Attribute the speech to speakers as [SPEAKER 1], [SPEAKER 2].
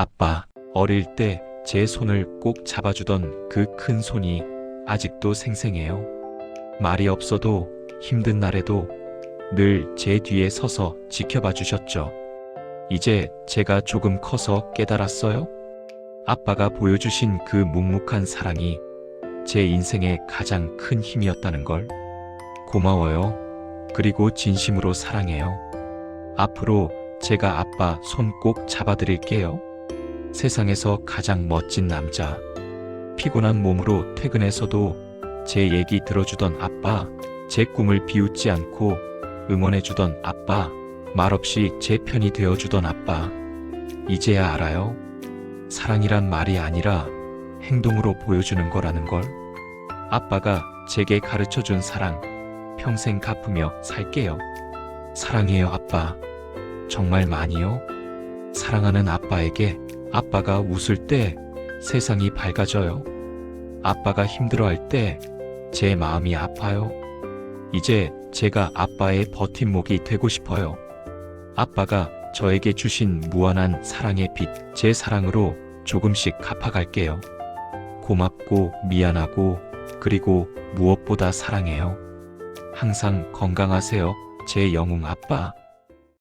[SPEAKER 1] 아빠, 어릴 때 제 손을 꼭 잡아주던 그 큰 손이 아직도 생생해요. 말이 없어도 힘든 날에도 늘 제 뒤에 서서 지켜봐 주셨죠. 이제 제가 조금 커서 깨달았어요. 아빠가 보여주신 그 묵묵한 사랑이 제 인생의 가장 큰 힘이었다는 걸. 고마워요. 그리고 진심으로 사랑해요. 앞으로 제가 아빠 손 꼭 잡아드릴게요. 세상에서 가장 멋진 남자. 피곤한 몸으로 퇴근해서도 제 얘기 들어주던 아빠, 제 꿈을 비웃지 않고 응원해주던 아빠, 말없이 제 편이 되어주던 아빠. 이제야 알아요. 사랑이란 말이 아니라 행동으로 보여주는 거라는 걸. 아빠가 제게 가르쳐 준 사랑, 평생 갚으며 살게요. 사랑해요, 아빠. 정말 많이요. 사랑하는 아빠에게 아빠가 웃을 때 세상이 밝아져요. 아빠가 힘들어할 때 제 마음이 아파요. 이제 제가 아빠의 버팀목이 되고 싶어요. 아빠가 저에게 주신 무한한 사랑의 빛, 제 사랑으로 조금씩 갚아갈게요. 고맙고 미안하고 그리고 무엇보다 사랑해요. 항상 건강하세요. 제 영웅 아빠.